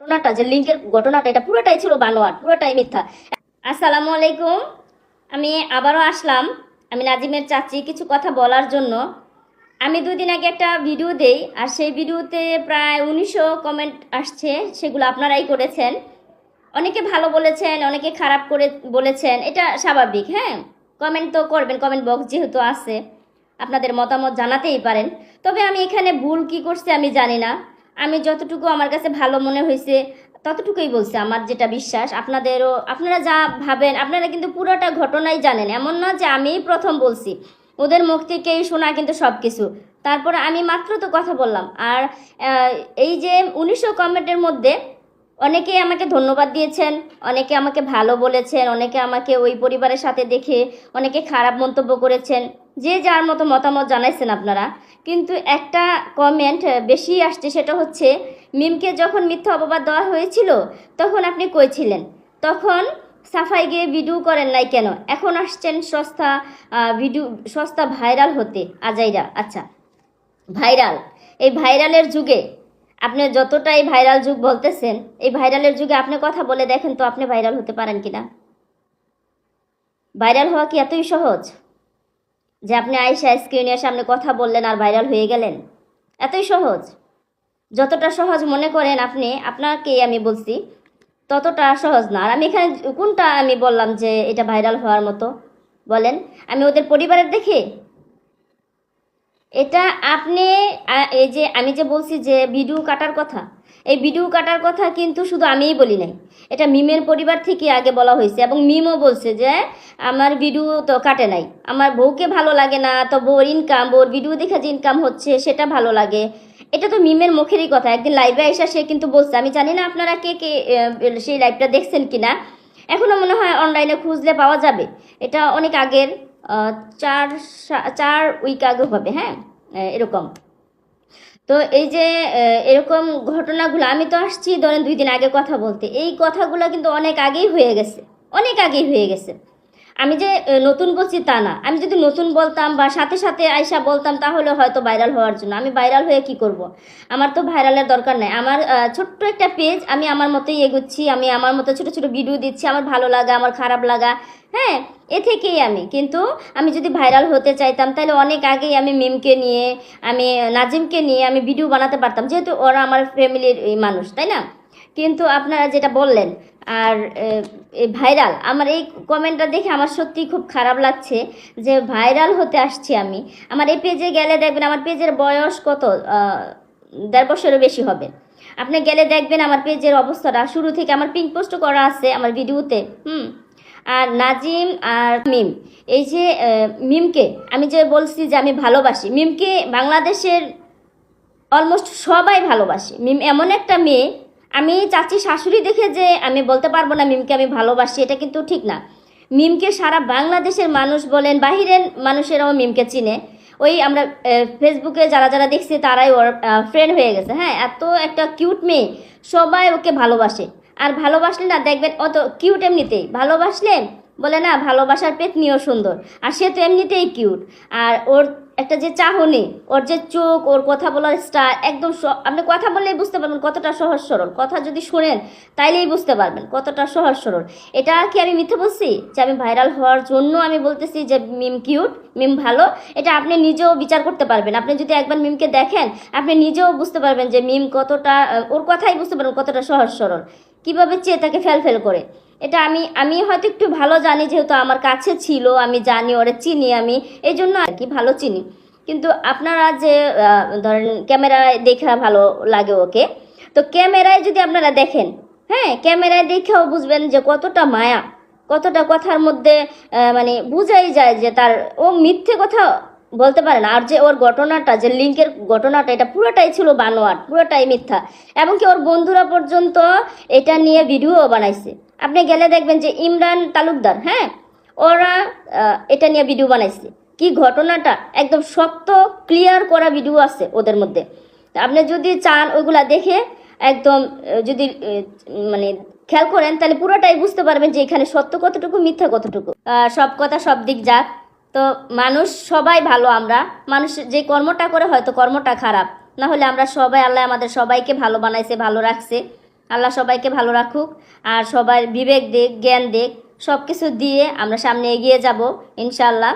ঘটনাটা, যে লিঙ্কের ঘটনাটা, এটা পুরোটাই ছিল বানোয়াট, পুরোটাই মিথ্যা। আসসালামু আলাইকুম। আমি আবারও আসলাম, আমি নাজিমের চাচি, কিছু কথা বলার জন্য। আমি দুদিন আগে একটা ভিডিও দেই, আর সেই ভিডিওতে প্রায় উনিশশো কমেন্ট আসছে, সেগুলো আপনারাই করেছেন। অনেকে ভালো বলেছেন, অনেকে খারাপ করে বলেছেন, এটা স্বাভাবিক হ্যাঁ? কমেন্ট তো করবেন কমেন্ট বক্স যেহেতু আছে, আপনাদের মতামত জানাতেই পারেন। তবে আমি এখানে ভুল কি করছে আমি জানি না। আমি যতটুকু আমার কাছে ভালো মনে হয়েছে, ততটুকুই বলছে আমার যেটা বিশ্বাস। আপনাদেরও, আপনারা যা ভাবেন, আপনারা কিন্তু পুরোটা ঘটনাই জানেন। এমন না যে আমিই প্রথম বলছি। ওদের মুখ থেকেই শোনা কিন্তু সব কিছু তারপরে আমি মাত্র তো কথা বললাম। আর এই যে উনিশশো কমেন্টের মধ্যে অনেকে আমাকে ধন্যবাদ দিয়েছেন, অনেকে আমাকে ভালো বলেছেন, অনেকে আমাকে ওই পরিবারের সাথে দেখে অনেকে খারাপ মন্তব্য করেছেন, যে যার মতো মতামত জানাইছেন আপনারা। কিন্তু একটা কমেন্ট বেশি আসছে, সেটা হচ্ছে, মিমকে যখন মিথ্যা অপবাদ দেওয়া হয়েছিল, তখন আপনি কইছিলেন তখন সাফাই গিয়ে ভিডিও করেন নাই কেন? এখন আসছেন সস্তা ভিডিও সস্তা ভাইরাল হতে, আজাইরা আচ্ছা ভাইরাল এই ভাইরালের যুগে আপনি যতটাই ভাইরাল যুগ বলতেছেন, এই ভাইরালের যুগে আপনি কথা বলে দেখেন তো আপনি ভাইরাল হতে পারেন কিনা। ভাইরাল হওয়া কি এতই সহজ যে আপনি আইসা স্ক্রিনের সামনে কথা বললেন আর ভাইরাল হয়ে গেলেন? এতই সহজ। যতটা সহজ মনে করেন আপনি, আপনাকেই আমি বলছি, ততটা সহজ না। আর আমি এখানে কোনটা আমি বললাম যে এটা ভাইরাল হওয়ার মতো? বলেন, আমি ওদের পরিবারের দেখে এটা আপনি এই যে আমি যে বলছি যে ভিডিও কাটার কথা, এই ভিডিও কাটার কথা কিন্তু শুধু আমিই বলি নাই। এটা মিমের পরিবার থেকে আগে বলা হয়েছে এবং মিমও বলছে যে, আমার ভিডিও তো কাটে নাই। আমার বউকে ভালো লাগে না, তো বউর ইনকাম বউর ভিডিও দেখে যে ইনকাম হচ্ছে, সেটা ভালো লাগে। এটা তো মিমের মুখেরই কথা। একদিন লাইভে এসে সে কিন্তু বলছে, আমি জানি না আপনারা কে কে সেই লাইভটা দেখছেন কিনা। এখনও মনে হয় অনলাইনে খুঁজলে পাওয়া যাবে। এটা অনেক আগের চার চার উইক আগে হবে হ্যাঁ? এরকম। তো এই যে এরকম ঘটনাগুলো, আমি তো আসছি ধরেন দুই দিন আগে কথা বলতে। এই কথাগুলো কিন্তু অনেক আগেই হয়ে গেছে। অনেক আগেই হয়ে গেছে। আমি যে নতুন বলছি তা না। আমি যদি নতুন বলতাম বা সাথে সাথে আয়সা বলতাম, তাহলে হয়তো ভাইরাল হওয়ার জন্য। আমি ভাইরাল হয়ে কি করব। আমার তো ভাইরালের দরকার নাই। আমার ছোট্ট একটা পেজ আমি আমার মতোই এগুচ্ছি। আমি আমার মতো ছোট ছোট ভিডিও দিচ্ছি। আমার ভালো লাগা, আমার খারাপ লাগা। হ্যাঁ এ থেকেই আমি। কিন্তু আমি যদি ভাইরাল হতে চাইতাম, তাহলে অনেক আগেই আমি মিমকে নিয়ে, আমি, নাজিমকে নিয়ে আমি ভিডিও বানাতে পারতাম। যেহেতু ওরা আমার ফ্যামিলির মানুষ, তাই না? কিন্তু আপনারা যেটা বললেন, আর ভাইরাল, আমার এই কমেন্টটা দেখে আমার সত্যি খুব খারাপ লাগছে যে ভাইরাল হতে আসছি আমি। আমার এই পেজে গেলে দেখবেন আমার পেজের বয়স কত? দেড় বছরের বেশি হবে। আপনি গেলে দেখবেন আমার পেজের অবস্থাটা, শুরু থেকে আমার পিঙ্ক পোস্ট করা আছে আমার ভিডিওতে হুম? আর নাজিম আর মিম, এই যে মিমকে, আমি যে বলছি যে আমি ভালোবাসি, মিমকে বাংলাদেশের অলমোস্ট সবাই ভালোবাসে। মিম এমন একটা মেয়ে আমি চাচি শাশুড়ি দেখে যে আমি বলতে পারব না মিমকে আমি ভালোবাসি, এটা কিন্তু ঠিক না। মিমকে সারা বাংলাদেশের মানুষ বলেন, বাহিরের মানুষেরাও মিমকে চিনে। ওই আমরা ফেসবুকে যারা যারা দেখছি তারাই ওর ফ্রেন্ড হয়ে গেছে। হ্যাঁ এত একটা কিউট মেয়ে, সবাই ওকে ভালোবাসে। আর ভালোবাসলে না দেখবেন অত কিউট এমনিতেই। ভালোবাসলে বলে, না, ভালোবাসার পেতনিও সুন্দর, আর সে তো এমনিতেই কিউট। আর ওর একটা যে চাহনি, ওর যে চোখ, ওর কথা বলার স্টাইল, একদম আপনি কথা বললেই বুঝতে পারবেন কতটা সহজ সরল। কথা যদি শোনেন, তাইলেই বুঝতে পারবেন কতটা সহজ সরল। এটা কি আমি মিথ্যে বলছি? যে আমি ভাইরাল হওয়ার জন্য আমি বলতেছি যে মিম কিউট, মিম ভালো, এটা আপনি নিজেও বিচার করতে পারবেন। আপনি যদি একবার মিমকে দেখেন, আপনি নিজেও বুঝতে পারবেন যে মিম কতটা, ওর কথাই বুঝতে পারবেন কতটা সহজ সরল। কীভাবে চেয়ে তাকে ফেল ফেল করে? এটা আমি আমি হয়তো একটু ভালো জানি যেহেতু আমার কাছে ছিল, আমি জানি, ওরে চিনি আমি, এই জন্য আর কি ভালো চিনি। কিন্তু আপনারা যে ধরেন ক্যামেরায় দেখা ভালো লাগে ওকে, তো ক্যামেরায় যদি আপনারা দেখেন হ্যাঁ ক্যামেরায় দেখেও বুঝবেন যে কতটা মায়া, কতটা কথার মধ্যে মানে বুঝাই যায় যে তার, ও মিথ্যে কথা বলতে পারে না, আর যে ওর ঘটনাটা, যে লিঙ্কের ঘটনাটা, এটা পুরোটাই ছিল বানোয়াট, পুরোটাই মিথ্যা। এবং কি ওর বন্ধুরা পর্যন্ত এটা নিয়ে ভিডিও বানাইছে। আপনি গেলে দেখবেন যে ইমরান তালুকদার হ্যাঁ? ওরা এটা নিয়ে ভিডিও বানাইছে। কি ঘটনাটা? একদম সত্য ক্লিয়ার করা ভিডিও আছে ওদের মধ্যে। আপনি যদি চান ওইগুলা দেখে একদম যদি মানে খেয়াল করেন, তাহলে পুরোটাই বুঝতে পারবেন যে এখানে সত্য কতটুকু, মিথ্যা কতটুকু। সব কথা সব দিক যাক তো মানুষ সবাই ভালো আমরা। মানুষ যে কর্মটা করে হয়তো কর্মটা খারাপ। না হলে আমরা সবাই, আল্লাহ আমাদের সবাইকে ভালো বানাইছে, ভালো রাখছে। আল্লাহ সবাইকে ভালো রাখুক। আর সবাই বিবেক দিক, জ্ঞান দিক সব কিছু দিয়ে আমরা সামনে এগিয়ে যাব ইনশাল্লাহ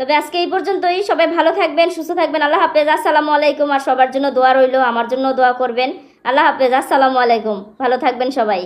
তবে আজকে এই পর্যন্তই। সবাই ভালো থাকবেন, সুস্থ থাকবেন। আল্লাহ হাফেজ। আসসালামু আলাইকুম। আর সবার জন্য দোয়া রইল, আমার জন্য দোয়া করবেন। আল্লাহ হাফেজ। আসসালামু আলাইকুম। ভালো থাকবেন সবাই।